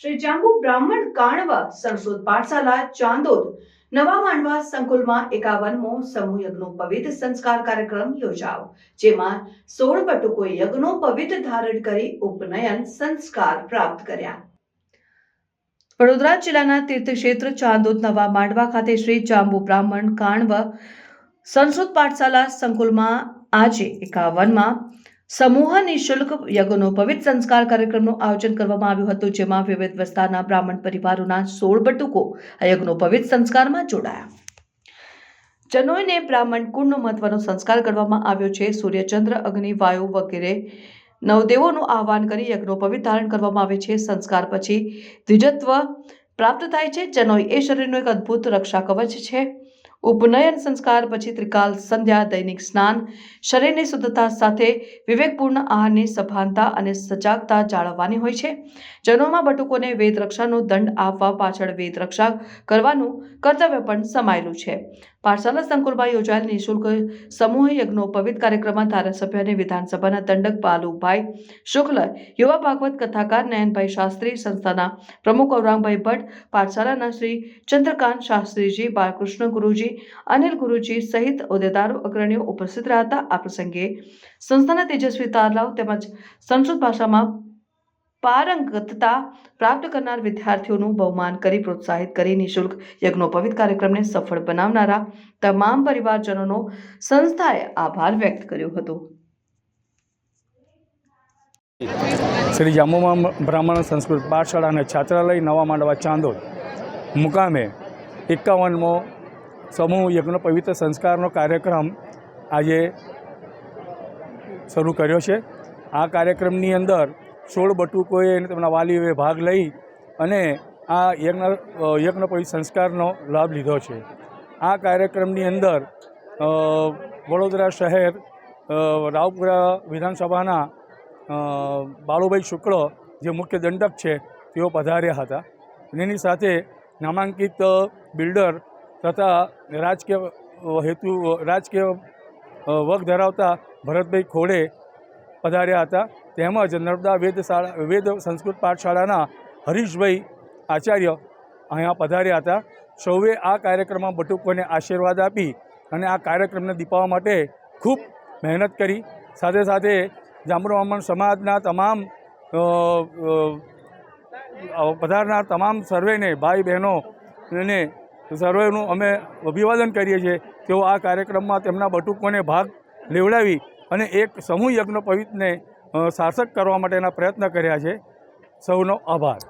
શ્રી જાંબુ બ્રાહ્મણ કાણવા સંસ્કૃત પાઠશાલા ચાંદોદ, નવા માંડવા સંકુલમાં એકાવનમો સમૂહ યજ્ઞનો પવિત્ર સંસ્કાર કાર્યક્રમ યોજાયો, જેમાં સોળ બટુકો યજ્ઞો પવિત્ર ધારણ કરી ઉપનયન સંસ્કાર પ્રાપ્ત કર્યા. વડોદરા જિલ્લાના તીર્થક્ષેત્ર ચાંદોદ નવા માંડવા ખાતે શ્રી જાંબુ બ્રાહ્મણ કાણવ સંસ્કૃત પાઠશાલા સંકુલમાં આજે એકાવનમાં સમૂહ નિઃશુલ્ક યજ્ઞનો પવિત્ર સંસ્કાર કાર્યક્રમનું આયોજન કરવામાં આવ્યું હતું, જેમાં વિવિધ વિસ્તારના બ્રાહ્મણ પરિવારોના સોળ બટુકો આ યજ્ઞનો પવિત્ર સંસ્કારમાં જોડાયા. જનોઈને બ્રાહ્મણ કુળનો મહત્વનો સંસ્કાર કરવામાં આવ્યો છે. સૂર્યચંદ્ર, અગ્નિ, વાયુ વગેરે નવદેવોનું આહવાન કરી યજ્ઞો પવિત્ર ધારણ કરવામાં આવે છે. સંસ્કાર પછી દ્વિજત્વ પ્રાપ્ત થાય છે. જનોઈ એ શરીરનું એક અદ્ભુત રક્ષા કવચ છે. ઉપનયન સંસ્કાર, પછી ત્રિકાલ, સંધ્યા, દૈનિક સ્નાન, શરીરની શુદ્ધતા સાથે વિવેકપૂર્ણ આહારની સભાનતા અને સજાગતા જાળવવાની હોય છે. જન્મમાં બટુકોને વેદ રક્ષાનો દંડ આપવા, પાછળ વેદ રક્ષા કરવાનું કર્તવ્ય પણ સમાયેલું છે. પાઠશાલા સંકુલમાં યોજાયેલ નિઃશુલ્ક સમૂહ યજ્ઞો, પવિત્ર કાર્યક્રમમાં ધારાસભ્ય અને વિધાનસભાના દંડક બાલુભાઈ શુક્લ, યુવા ભાગવત કથાકાર નયનભાઈ શાસ્ત્રી, સંસ્થાના પ્રમુખ ઔરંગભાઈ ભટ્ટ પાઠશાલાના શ્રી ચંદ્રકાંત શાસ્ત્રીજી બાલકૃષ્ણ ગુરુજી અનિલ ગુરુજી સહિત હોદ્દેદારો, અગ્રણીઓ ઉપસ્થિત રહ્યા હતા આ પ્રસંગે સંસ્થાના તેજસ્વી તારલાવ તેમજ સંસ્કૃત ભાષામાં પારંગતતા પ્રાપ્ત કરનાર વિદ્યાર્થીઓનું બહુમાન કરી, પ્રોત્સાહિત કરી, નિઃશુલ્ક યજ્ઞોપવિત કાર્યક્રમને સફળ બનાવનારા તમામ પરિવારજનોનો સંસ્થાએ આભાર વ્યક્ત કર્યો હતો. શ્રી જામુમા બ્રાહ્મણ સંસ્કૃત પાઠશાળા અને છાત્રાલય નવા માંડવા ચાંદોદ. મુકામે એકાવનમો સમૂહ યજ્ઞ પવિત્ર સંસ્કારનો કાર્યક્રમ આજે શરૂ કર્યો છે. આ કાર્યક્રમની અંદર સોળ બટુકોએ અને તેમના વાલીઓએ ભાગ લઈ અને આ યજ્ઞ યજ્ઞ પવિત્ર સંસ્કારનો લાભ લીધો છે. આ કાર્યક્રમની અંદર વડોદરા શહેર રાવપુરા વિધાનસભાના બાળુભાઈ શુક્લ જે મુખ્ય દંડક છે, તેઓ પધાર્યા હતા. એની સાથે નામાંકિત બિલ્ડર તથા રાજકીય હેતુ, રાજકીય વગ ધરાવતા ભરતભાઈ ખોડે પધાર્યા હતા. તેમજ નર્મદા વેદ શાળા, વેદ સંસ્કૃત પાઠશાળાના હરીશભાઈ આચાર્ય અહીંયા પધાર્યા હતા. સૌએ આ કાર્યક્રમમાં બટુકોને આશીર્વાદ આપી અને આ કાર્યક્રમને દીપાવવા માટે ખૂબ મહેનત કરી. સાથે સાથે જાંબુ બ્રાહ્મણ સમાજના તમામ પધારનાર તમામ સર્વેને, ભાઈ બહેનો અને સર્વેનું અમે અભિવાદન કરીએ છીએ તેઓ આ કાર્યક્રમમાં તેમના બટુકોને ભાગ લેવડાવી અને એક સમૂહ યજ્ઞ પવિત્રને શાસક કરવા માટેના પ્રયત્ન કર્યા છે. સૌનો આભાર.